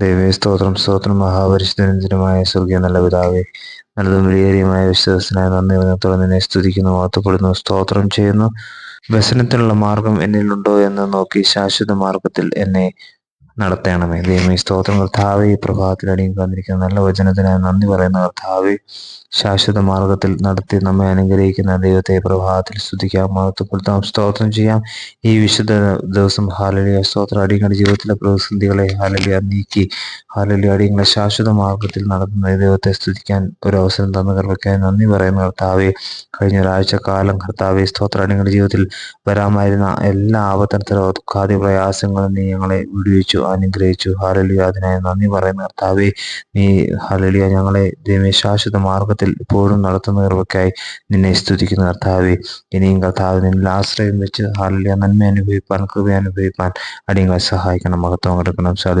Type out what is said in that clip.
ദൈവേ സ്തോത്രം സ്തോത്രം. മഹാപരിശുദ്ധനന്ദനമായ സ്വർഗീയ നല്ല പിതാവേ നല്ലതും വിലയേറിയമായ വിശ്വാസനായ നന്ദി വന്നത്തോടെ നിന്നെ സ്തുതിക്കുന്നു വാർത്തപ്പെടുന്നു സ്തോത്രം ചെയ്യുന്നു. വ്യസനത്തിനുള്ള മാർഗം എന്നിലുണ്ടോ എന്ന് നോക്കി ശാശ്വത മാർഗത്തിൽ എന്നെ നടത്തണമേ. ദൈവമേ സ്തോത്രം കർത്താവ് ഈ പ്രഭാതത്തിൽ അടിയും വന്നിരിക്കുന്ന നല്ല വചനത്തിനായി നന്ദി പറയുന്ന കർത്താവ് ശാശ്വത മാർഗത്തിൽ നടത്തി നമ്മെ അനുഗ്രഹിക്കുന്ന ദൈവത്തെ ഈ പ്രഭാതത്തിൽ സ്തുതിക്കാം മഹത്വപ്പെടുത്താം സ്തോത്രം ചെയ്യാം. ഈ വിശുദ്ധ ദിവസം ഹാലലിയ സ്തോത്രം. അടിയങ്ങളുടെ ജീവിതത്തിലെ പ്രതിസന്ധികളെ ഹാലലിയ നീക്കി. ഹാലലിയ അടിയങ്ങളെ ശാശ്വത മാർഗത്തിൽ നടത്തുന്ന ഈ ദൈവത്തെ സ്തുതിക്കാൻ ഒരു അവസരം തന്ന കർവയ്ക്കായി നന്ദി പറയുന്ന കർത്താവെ കഴിഞ്ഞ ഒരാഴ്ച കാലം കർത്താവെ സ്തോത്രം. അടിയങ്ങളുടെ ജീവിതത്തിൽ വരാമായിരുന്ന എല്ലാ ആപത്തരത്തിലോ ദുഃഖാദി പ്രയാസങ്ങളും നീ ഞങ്ങളെ വിടുവിച്ചു. അനുഗ്രഹിച്ചു. ഹാലലിയ അതിനായി നന്ദി പറയുന്ന. കർത്താവെ നീ ഹാലലിയ ഞങ്ങളെ ദൈവമേ ശാശ്വത മാർഗത്തിൽ ഇപ്പോഴും നടത്തുന്ന കൃപയ്ക്കായി നിന്നെ സ്തുതിക്കുന്ന കർത്താവെ. ഇനിയും കർത്താവ് നിന്നിൽ ആശ്രയം വെച്ച് ഹാലലിയ നന്മ അനുഭവിപ്പാൻ കൃപ അനുഭവിപ്പാൻ അടിയങ്ങളെ സഹായിക്കണം മഹത്വം കൊടുക്കണം. സാധു